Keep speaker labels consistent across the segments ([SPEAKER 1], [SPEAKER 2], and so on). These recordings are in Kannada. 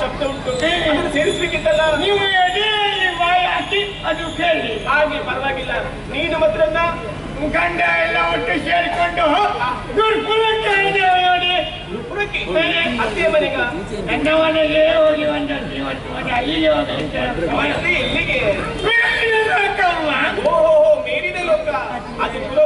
[SPEAKER 1] ಶಬ್ದ ಉಂಟು. ಅದನ್ನು ಸೇರಿಸ್ಬೇಕಿತ್ತಲ್ಲ?
[SPEAKER 2] ನೀವು ಎದೆಯಲ್ಲಿ ಬಾಯಿ ಹಾಕಿ ಅದು ಕೇಳಿ.
[SPEAKER 1] ಹಾಗೆ ಪರವಾಗಿಲ್ಲ. ನೀನು ಮಾತ್ರ
[SPEAKER 2] ಗಂಡ ಎಲ್ಲ ಒಟ್ಟು ಸೇರಿಕೊಂಡು ಗುರುಕುಲಕ್ಕೆ ಅತ್ತೆ ನೋಡಿ.
[SPEAKER 1] ಮನೆಗ?
[SPEAKER 2] ಗಂಡವನಲ್ಲೇ ಹೋಗಿ ಬಂದದ್ದು ಇವತ್ತು. ಮನೆ ಅಲ್ಲಿಗೆ ಹೋಗಿ
[SPEAKER 1] ಮೇಲಿನ ಲೋಕ. ಅದು ಅದು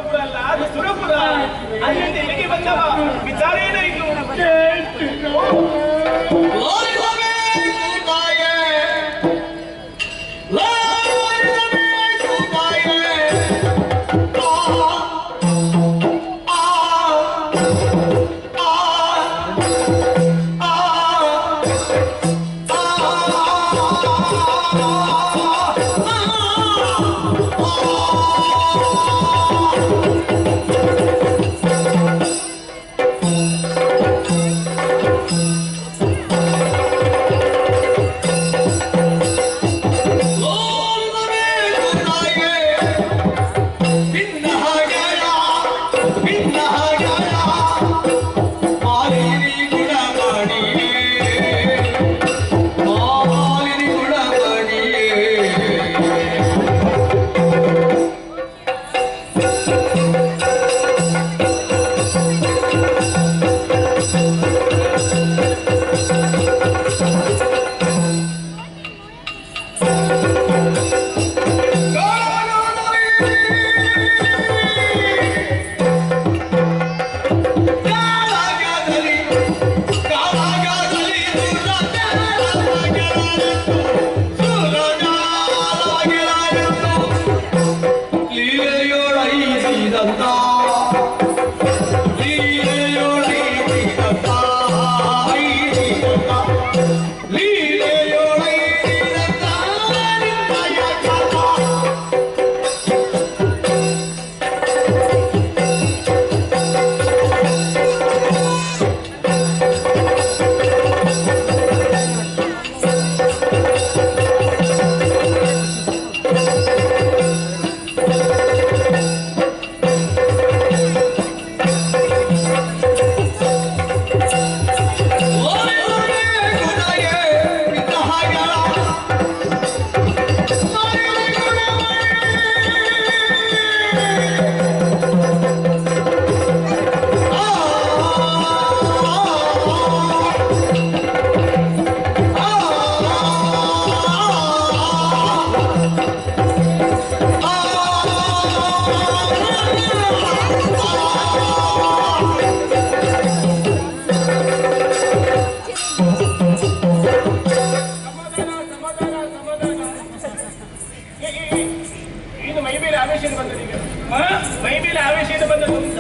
[SPEAKER 1] ಮೈ ಮೇಲೆ ಆವೇಶ ಬಂದದ್ದು. ಅಂತ.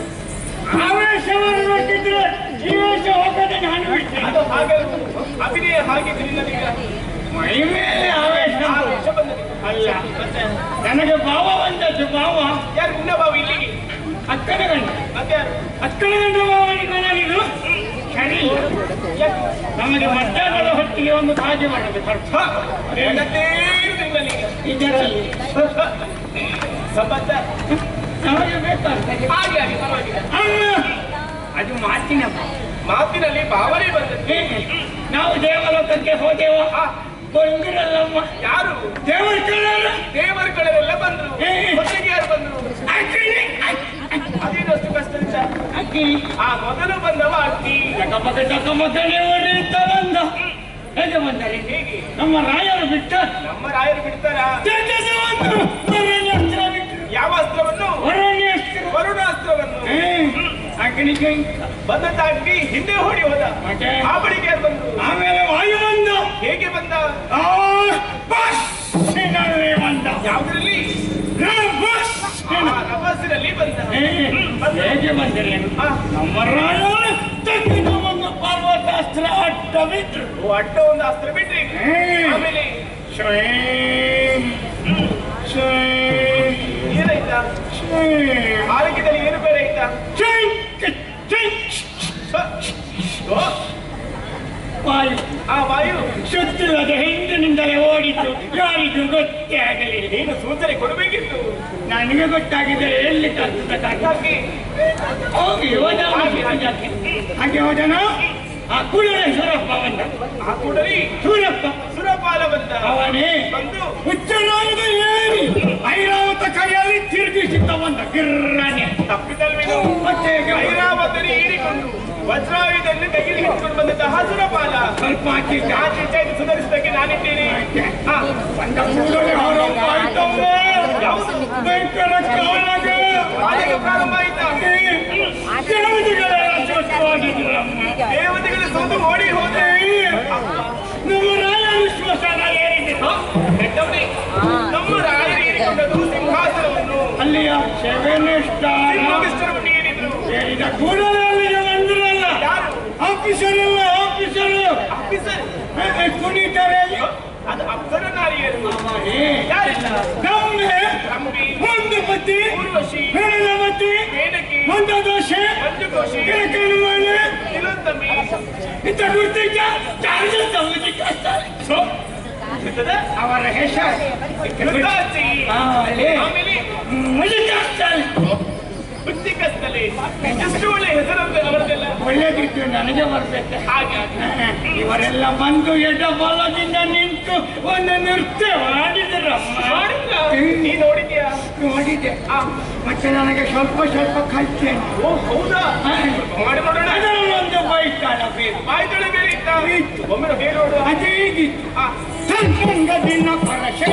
[SPEAKER 2] ಆವೇಶವನ್ನು ನೋಡಿದ್ರೆ ಜೀವೇಶ ಹೋಗದೆ ನಾನು ಬಿಡ್ತೇನೆ.
[SPEAKER 1] ಅದು ಹಾಗೆ ಅಭಿನಯ ಹಾಗೆ ಈಗ
[SPEAKER 2] ಮೈ ಮೇಲೆ ಆವೇಶ
[SPEAKER 1] ಆವೇಶ ಬಂದದ್ದು.
[SPEAKER 2] ಅಲ್ಲ
[SPEAKER 1] ಮತ್ತೆ
[SPEAKER 2] ನನಗೆ ಭಾವ ಬಂದದ್ದು ಭಾವ.
[SPEAKER 1] ಯಾರು ನಿನ್ನ ಬಾವು ಇಲ್ಲಿಗೆ?
[SPEAKER 2] ಅಕ್ಕನ ಗಂಡ.
[SPEAKER 1] ಮತ್ತೆ
[SPEAKER 2] ಅಕ್ಕನ ಗಂಡ ಭಾವನಿಗೆ ನನಗೂ ಸರಿ? ನಮಗೆ ಮಧ್ಯಾಹ್ನದ ಹೊತ್ತಿಗೆ ಒಂದು ಕಾಜಿ ಮಾಡಬೇಕು
[SPEAKER 1] ಅರ್ಥ.
[SPEAKER 2] ಇದರಲ್ಲಿ.
[SPEAKER 1] ಸಂಬಂಧ?
[SPEAKER 2] ಅದು ಮಾತಿನ
[SPEAKER 1] ಮಾತಿನಲ್ಲಿ ಭಾವನೆ ಬಂದದ್ದು
[SPEAKER 2] ನಾವು ದೇವಲೋಕಕ್ಕೆ ಹೋದೆವು ಬಂದಿರಲ್ಲಮ್ಮ
[SPEAKER 1] ಯಾರು
[SPEAKER 2] ದೇವರ ಕಡೆ
[SPEAKER 1] ದೇವರುಗಳೆಲ್ಲ ಬಂದ್ರು
[SPEAKER 2] ಹೇ.
[SPEAKER 1] ಹೊತ್ತಿಗೆ ಯಾರು ಬಂದ್ರು ಅದೇನಷ್ಟು ಕಷ್ಟದಿಂದ
[SPEAKER 2] ಅಕ್ಕಿ
[SPEAKER 1] ಆ ಮೊದಲು ಬಂದವ ಅಕ್ಕಿ
[SPEAKER 2] ಟಕಮಕ ಟಕಮಕನೆ ಹೊಡೆಯುತ್ತಾ ಬಂದ ಹೇಗೆ ಬಂದರೆ
[SPEAKER 1] ಹೇಗೆ
[SPEAKER 2] ನಮ್ಮ ರಾಯರು ಬಿಟ್ಟ
[SPEAKER 1] ನಮ್ಮ ರಾಯರು ಬಿಡ್ತಾರ ಯಾವ ಅಸ್ತ್ರವನ್ನು ಬಂದ ಅಗ್ನಿ ಹಿಂದೆ ಓಡಿ ಹೋದ? ಆ ಬಳಿಗೆ ಬಂದು
[SPEAKER 2] ಆಮೇಲೆ ವಾಯು ಬಂದ.
[SPEAKER 1] ಹೇಗೆ ಬಂದ?
[SPEAKER 2] ಬಂದ.
[SPEAKER 1] ಯಾವ್ದ್ರಲ್ಲಿ? ಬಸ್ಸಿನಲ್ಲಿ ಬಂದ.
[SPEAKER 2] ಹೇಗೆ
[SPEAKER 1] ಬಂದಿರಲಿ
[SPEAKER 2] ನಮ್ಮ ಒಂದು ಪರ್ವತಾಸ್ತ್ರ ಅಡ್ಡ ಬಿಟ್ರು.
[SPEAKER 1] ಅಡ್ಡ ಒಂದು ಅಸ್ತ್ರ ಬಿಟ್ರಿ. ಆಮೇಲೆ? ಏನಾಯ್ತಾ? ಆರೋಗ್ಯದಲ್ಲಿ ಏನು ಬೇರೆ ಆಯ್ತಾ?
[SPEAKER 3] ಓ,
[SPEAKER 2] ವಾಯು
[SPEAKER 3] ಆ ವಾಯು
[SPEAKER 2] ಸುತ್ತಿಲ್ಲದ ಹಿಂದಿನಿಂದಲೇ ಓಡಿತು. ಯಾರಿಗೂ ಗೊತ್ತೇ ಆಗಲಿಲ್ಲ.
[SPEAKER 3] ನೀನು ಸೂಚನೆ ಕೊಡಬೇಕಿತ್ತು.
[SPEAKER 2] ನನಗೆ ಗೊತ್ತಾಗಿದ್ದರೆ ಎಲ್ಲಿ ಕಲ್ಸಬೇಕಾಗಿ
[SPEAKER 3] ಯಾಕೆ
[SPEAKER 2] ಹೋಗಿ. ಹೋದ ಹಾಗೆ ಹೋದನು ಆ ಕುಲರೇಶ್ವರಪ್ಪ ಬಂದ
[SPEAKER 3] ಆ ಕೂಡಲೇ
[SPEAKER 2] ಸೂರಪ್ಪ
[SPEAKER 3] ಸುರಪಾಲ ಬಂದ
[SPEAKER 2] ಅವನೇ
[SPEAKER 3] ಬಂದು
[SPEAKER 2] ಹುಚ್ಚನಾದ ಏರಿ ಐರಾವತ ಕೈಯಲ್ಲಿ ತಿರುಗಿಸಿದ್ದ ಬಂದ ಗಿರ್ರಾನೆ
[SPEAKER 3] ತಪ್ಪಿದಲ್ವೇನು
[SPEAKER 2] ಮತ್ತೆ
[SPEAKER 3] ಐರಾವತರಿ ಏರಿಕೊಂಡು ವಜ್ರಾಯುಧನ್ನು ತೆಗೆದು ಹಿಡ್ಕೊಂಡು ಬಂದಂತಹ ಸುರಪಾಲ.
[SPEAKER 2] ಸ್ವಲ್ಪ ಹಾಕಿ
[SPEAKER 3] ಜಾತಿ ಈಚೆ ಸುಧರಿಸಿದಕ್ಕೆ ನಾನಿದ್ದೀನಿ. ನಾನಿದ್ದೇನೆ ಹಾ.
[SPEAKER 2] ಬಂದ ಕೂಡಲೇ ಆರೋಪ ಆಯ್ತವ್ರೆ. ಭಯಂಕರ ಕಾಲಗ
[SPEAKER 3] ಪ್ರಾರಂಭ ಆಯ್ತಾ? ದೇವತೆಗಳು ಸೋತು ಓಡಿ ಹೋದೆ.
[SPEAKER 2] ನಮ್ಮ ರಾಯ ವಿಶ್ವಾಸನ
[SPEAKER 3] ನಮ್ಮ ರಾಯರು ಏರಿಕೊಂಡದ್ದು ಸಿಂಹಾಸನವನ್ನು
[SPEAKER 2] ಅಲ್ಲಿಯ ಶವನಿಷ್ಠಾನ
[SPEAKER 3] ಸಿಂಹವಿಷ್ಟರವನ್ನು ಏರಿದ್ರು
[SPEAKER 2] ಏರಿದ ಕೂಡಲೇ ಅಲ್ಲಿಗೆ ಬಂದ್ರಲ್ಲ
[SPEAKER 3] ಯಾರು
[SPEAKER 2] ಆಫೀಸರ್. ಆಫೀಸರ್?
[SPEAKER 3] ಆಫೀಸರ್
[SPEAKER 2] ಕುಣಿತಾರೆ
[SPEAKER 3] ಅದು ಅಪ್ಸರ ನಾರಿಯರು ಯಾರಿಲ್ಲ?
[SPEAKER 2] ನಮ್ಮೆ
[SPEAKER 3] ರಂಬಿ
[SPEAKER 2] ಒಂದು ಪತಿ
[SPEAKER 3] ಊರ್ವಶಿ
[SPEAKER 2] ಹೆಣ್ಣಿನ ಪತಿ
[SPEAKER 3] ಮೇನಕಿ.
[SPEAKER 2] ಒಂದು ದೋಷೆ
[SPEAKER 3] ಒಂದು
[SPEAKER 2] ಕಿರಕಿರಿ ಮಾಡಿ
[SPEAKER 3] ತಿಲೋತ್ತಮಿ
[SPEAKER 2] ಇತ್ತ ಗುರ್ತಿದ್ದ ಚಾರ್ಜ್ ತಗೊಳ್ಳಿ ಕಷ್ಟ. ಸೊ? ಅವರ ಹೆಸರು.
[SPEAKER 3] ಆಮೇಲೆ ಮಜಾ ಕಸ್ತಲೆ ಎಷ್ಟು ಒಳ್ಳೆ ಹೆಸರಂತೆ ಅವರದೆಲ್ಲ
[SPEAKER 2] ಒಳ್ಳೇದಿತ್ತು ನನಗೆ ಬರ್ಬೇಕು
[SPEAKER 3] ಹಾಗೆ.
[SPEAKER 2] ಇವರೆಲ್ಲ ಬಂದು ಎಡ ಬಲದಿಂದ ನಿಂತು ಒಂದು ನೃತ್ಯ ಮಾಡಿದ್ರಮ್ಮ.
[SPEAKER 3] ಮಾಡಿದ್ರಾ? ನೀ ನೋಡಿದ್ಯಾ? ನೋಡಿದ್ದೆ.
[SPEAKER 2] ಮತ್ತೆ ನನಗೆ ಸ್ವಲ್ಪ ಸ್ವಲ್ಪ ಕಲ್ತೇನೆ
[SPEAKER 3] ಓ ಹೌದಾ? ಮಾಡಿ ನೋಡೋಣ.
[SPEAKER 2] ಅದರಲ್ಲೊಂದು ಬೈತಾಳ ಬೇಕು
[SPEAKER 3] ಬಾಯ್ತೊಳೆ ಬೇರೆ ಇತ್ತ? ಒಮ್ಮೆ ಬೇರೆ ನೋಡುವ.
[SPEAKER 2] ಅದೇಗಿತ್ತು
[SPEAKER 3] ಆ,
[SPEAKER 2] ಸಂಗದಿನ ಪರಶೆ.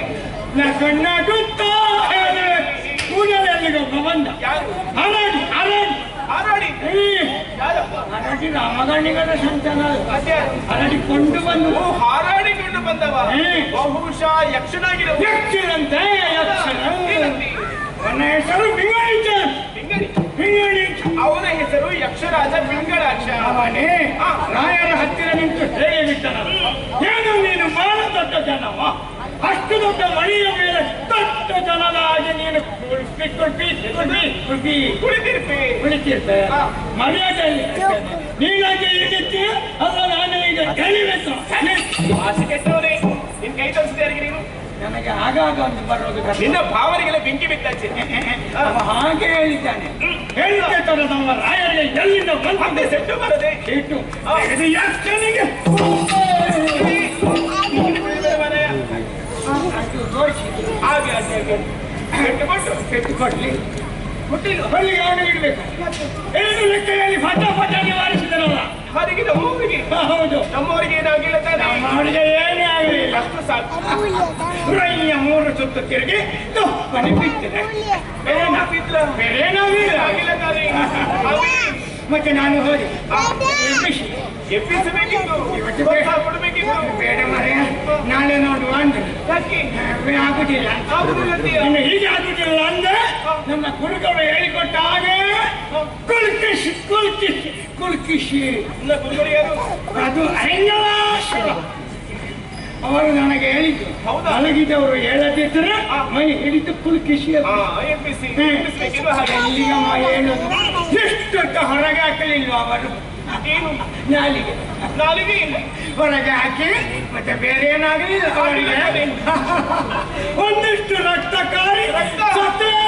[SPEAKER 2] ನಗುತ್ತಾ ಕೂಡಲಲ್ಲಿಗೆ ಒಬ್ಬ ಬಂದ.
[SPEAKER 3] ಯಾರು
[SPEAKER 2] ಹರಡಿ. ಹರಡಿ.
[SPEAKER 3] ಹಾರಾಡಿ
[SPEAKER 2] ಹರಡಿ ರಾಮಗಣಿಗರ ಸಂತಾನ
[SPEAKER 3] ಅದ್ಯಾರು
[SPEAKER 2] ಹರಡಿ ಕೊಂಡು ಬಂದು.
[SPEAKER 3] ಹಾರಾಡಿಕೊಂಡು ಬಂದವ. ಬಹುಶಃ ಯಕ್ಷನಾಗಿರೋ
[SPEAKER 2] ಯಕ್ಷನಂತೆ? ನನ್ನ ಹೆಸರು ಬಿಂಗಡಿತ
[SPEAKER 3] ಪಿಂಗಳಿ ಅವನ ಹೆಸರು ಯಕ್ಷರಾಜ ಪಿಂಗಳಾಕ್ಷ
[SPEAKER 2] ಅವನೇ ರಾಯರ ಹತ್ತಿರ ನಿಂತು ಹೇಗೆ ಬಿಟ್ಟನ ಏನು ನೀನು ಬಾಳ ದೊಡ್ಡ ಜನವ? ಅಷ್ಟು ದೊಡ್ಡ ಮಳೆಯ ಮೇಲೆ ದೊಡ್ಡ ಜನದ ಹಾಗೆ ನೀನು ಕುಳ್ಪಿ ಕುಳ್ಪಿ ಕುಳ್ಪಿ ಕುಳ್ಪಿ
[SPEAKER 3] ಕುಳಿತಿರ್ಪಿ
[SPEAKER 2] ಕುಳಿತಿರ್ತೆ
[SPEAKER 3] ಹಾ.
[SPEAKER 2] ಮರ್ಯಾದೆಯಲ್ಲಿ ನೀನಾಗೆ ಹಿಡಿತೀಯ ಅಲ್ಲ ನಾನು ಈಗ ಕಲಿಬೇಕು
[SPEAKER 3] ಆಸೆ ಕೆಟ್ಟವರೇ ನಿನ್ ಕೈ ತೋರಿಸಿದಾರಿಗೆ ನೀನು?
[SPEAKER 2] ನನಗೆ ಆಗಾಗ ಒಂದು ಬರೋದು.
[SPEAKER 3] ನಿನ್ನ ಭಾವನೆಗೆಲ್ಲ ಬೆಂಕಿ ಬಿದ್ದಾಚೆ
[SPEAKER 2] ಹಾಗೆ ಹೇಳಿದ್ದಾನೆ. ಹೇಳಿದ್ದೆ ತರ ನಮ್ಮ ರಾಯರಿಗೆ ಎಲ್ಲಿಂದ ಬಂದೆ
[SPEAKER 3] ಸೆಟ್ಟು ಬರದೆ.
[SPEAKER 2] ಇಟ್ಟು
[SPEAKER 3] ಹಾ.
[SPEAKER 2] ಇದು ಯಕ್ಷನಿಗೆ
[SPEAKER 3] ಮನೆ
[SPEAKER 2] ಅದು ತೋರಿಸಿ
[SPEAKER 3] ಹಾಗೆ ಹಾಗೆ ಕೆಟ್ಟು ಸೆಟ್ಟು ಕೊಟ್ಟು
[SPEAKER 2] ಕೆಟ್ಟು ಕೊಡ್ಲಿ.
[SPEAKER 3] ಕೊಟ್ಟಿಲ್ಲ
[SPEAKER 2] ಹೊಲಿಗೆ ಅವನು ಇಡಬೇಕು. ಎರಡು ಲೆಕ್ಕದಲ್ಲಿ ಫಟ ಫಟ ನಿವಾರಿಸಿದರಲ್ಲ
[SPEAKER 3] ಅದಕ್ಕಿಂತ ನಮ್ಮವರಿಗೆ
[SPEAKER 2] ಹೌದು.
[SPEAKER 3] ನಮ್ಮವರಿಗೆ ಏನಾಗಿಲ್ಲ ತಾನೆ?
[SPEAKER 2] ನಮ್ಮ ಅವನಿಗೆ ಏನೇ ಆಗಲಿಲ್ಲ
[SPEAKER 3] ಅಷ್ಟು ಸಾಕು.
[SPEAKER 2] ರೈಯ ಮೂರು ಸುತ್ತು ತಿರುಗಿ ತುಪ್ಪನೆ ಬೇರೆ ಬೇರೇನ
[SPEAKER 3] ಬೇರೆ
[SPEAKER 2] ಬೇರೇನಾಗಿಲ್ಲ
[SPEAKER 3] ಆಗಿಲ್ಲ. ತಾನೇ?
[SPEAKER 2] ಮತ್ತೆ ನಾನು ಹೋದೆ ಎಬ್ಬಿಸಿ.
[SPEAKER 3] ಎಬ್ಬಿಸಬೇಕಿತ್ತು.
[SPEAKER 2] ಇವತ್ತು
[SPEAKER 3] ಪ್ರೋತ್ಸಾಹ ಕೊಡಬೇಕಿತ್ತು.
[SPEAKER 2] ಬೇಡ ನಾಳೆ ನೋಡುವ ಅಂದ್ರೆ ಆಗುದಿಲ್ಲ? ಇನ್ನು ಹೀಗೆ ಆಗುದಿಲ್ಲ ಅಂದ್ರೆ ನಮ್ಮ ಗುರುಗಳು ಹೇಳಿಕೊಟ್ಟ ಹಾಗೆ ಕುಲ್ಕಿಶಿ ಕುಲ್ಕಿಶಿ ಕುಲ್ಕಿಶಿ ಅದು ಅರಂಗಲಾಶ್ವರ ಅವರು ನನಗೆ ಹೇಳಿದ್ರು
[SPEAKER 3] ಹೌದಾ?
[SPEAKER 2] ಮಲಗಿದವರು ಹೇಳದಿದ್ರೆ ಮೈ ಹಿಡಿದು ಕುಲ್ಕಿಶಿ ಎಲ್ಲಿಗಮ್ಮ ಹೇಳುದು? ಎಷ್ಟು ಹೊರಗೆ ಹಾಕಲಿಲ್ವ ಅವರು?
[SPEAKER 3] ಏನು
[SPEAKER 2] ನಾಲಿಗೆ
[SPEAKER 3] ನಾಲಿಗೆ
[SPEAKER 2] ಹೊರಗೆ ಹಾಕಿ ಮತ್ತೆ ಬೇರೆ ಏನಾಗಲಿಲ್ಲ ಅವರಿಗೆ. ಒಂದಿಷ್ಟು ರಕ್ತಕಾರಿ
[SPEAKER 3] ರಕ್ತ?
[SPEAKER 2] ಸತ್ತೇ
[SPEAKER 3] ಶಿವನೇ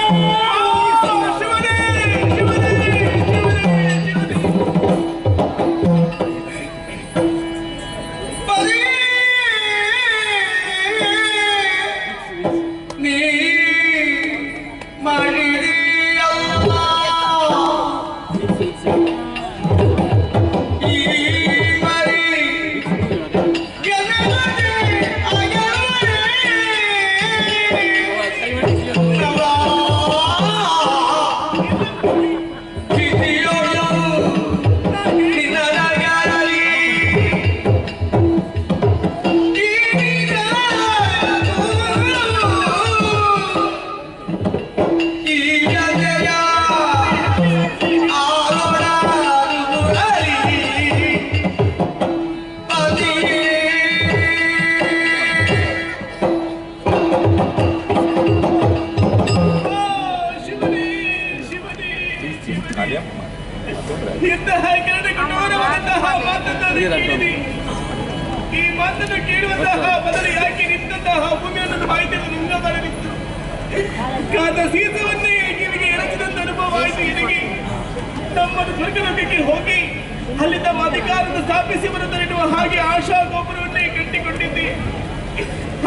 [SPEAKER 3] ಸ್ಥಾಪಿಸಿ ಬರುತ್ತಲಿರುವ ಹಾಗೆ ಆಶಾ ಗೋಪುರವನ್ನೇ ಕಟ್ಟಿಕೊಂಡಿದ್ದೆ.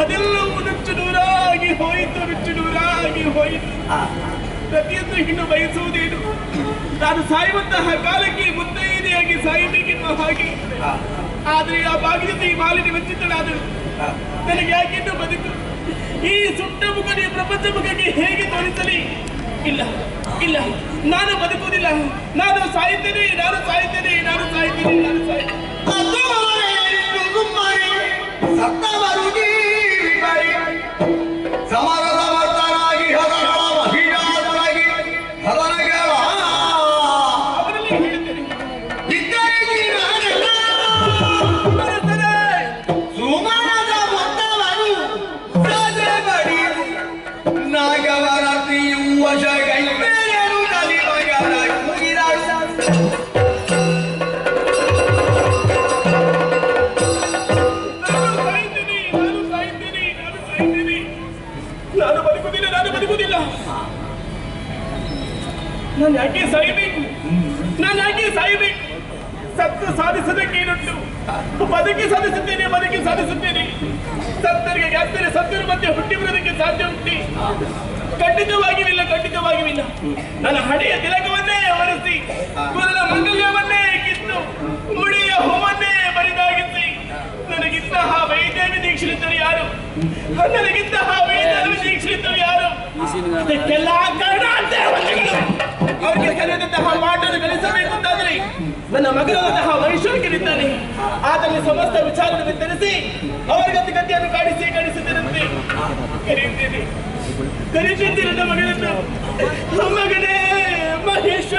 [SPEAKER 3] ಅದೆಲ್ಲವೂ ನುಚ್ಚು ನೂರಾಗಿ ಹೋಯಿತು, ನುಚ್ಚು ನೂರಾಗಿ ಹೋಯಿತು. ಪ್ರತಿಯೊಂದು ಹೆಣ್ಣು ಬಯಸುವುದೇನು? ನಾನು ಸಾಯುವಂತಹ ಕಾಲಕ್ಕೆ ಮುತ್ತೈದೆಯಾಗಿ ಸಾಯಬೇಕೆನ್ನುವ ಹಾಗೆ. ಆದರೆ ಆ ಬಾಗಿಲಿಂದ ಈ ಮಾಲಿನಿ ವಂಚಿತಳಾದಳು. ನನಗೆ ಯಾಕೆಂದು ಬದುಕು ಈ ಸುಟ್ಟ ಮುಖದ ಪ್ರಪಂಚ ಮುಖಕ್ಕೆ ಹೇಗೆ ತೋರಿಸಲಿ? ಇಲ್ಲ. ಇಲ್ಲ. ನಾನು ಬದುಕುವುದಿಲ್ಲ. ನಾನು ಸಾಯುತ್ತೇನೆ ನಾನು ಸಾಯುತ್ತೇನೆ ನಾನು ಸಾಯುತ್ತೇನೆ ನಾನು ಸಾಯುತ್ತೇನೆ. ಅವರಲ್ಲಿ ನಾನು ಯಾಕೆ ಸಾಯಬೇಕು ನಾನು ಯಾಕೆ ಸಾಯಬೇಕು ಸತ್ತು ಸಾಧಿಸೋದಕ್ಕೇನುಂಟು ಬದುಕಿ ಸಾಧಿಸುತ್ತೇನೆ ಬದುಕಿ ಸಾಧಿಸುತ್ತೇನೆ ಸತ್ತರಿಗೆ ಯಾತ್ರೆ ಸತ್ತರ ಮತ್ತೆ ಹುಟ್ಟಿ ಬರೋದಕ್ಕೆ ಸಾಧ್ಯ ಉಂಟು. ಖಂಡಿತವಾಗಿವಿಲ್ಲ ಖಂಡಿತವಾಗಿವಿಲ್ಲ ನನ್ನ ಹಳೆಯ ತಿಲಕವನ್ನೇ ಹೊರಸಿ ಗುರುನ ಮಂಗಲ್ಯವನ್ನೇ ಕಿತ್ತು ಮುಡಿಯ ಹೂವನ್ನೇ ಬರಿದಾಗಿಸಿ, ನನಗಿಂತಹ ವೈದ್ಯ ದೀಕ್ಷಿತರು ಯಾರು? ನನಗಿಂತಹ ವೈದ್ಯ ದೀಕ್ಷಿತರು ಯಾರು? ಇದಕ್ಕೆಲ್ಲ ಕಾರಣ. ಅವರಿಗೆ ಕರೆದಂತಹ ಮಾಟನ್ನು ಕಲಿಸಬೇಕು ಅಂತಾದ್ರೆ ನನ್ನ ಮಗನಾದಂತಹ ಮನುಷ್ಯನಿದ್ದಾನೆ ಆದಲ್ಲಿ ಸಮಸ್ತ ವಿಚಾರವನ್ನು ತಿಳಿಸಿ, ಅವರ ಗತಿ ಗತಿಯನ್ನು ಕಾಡಿಸಿ ಕಾಡಿಸುತ್ತೇನಂತೆ ಕರೀತೀರಿ ಕರೆಯುತ್ತೇನೆ ನನ್ನ ಮಗನನ್ನು ಮಗನೇ ಮಹೇಶ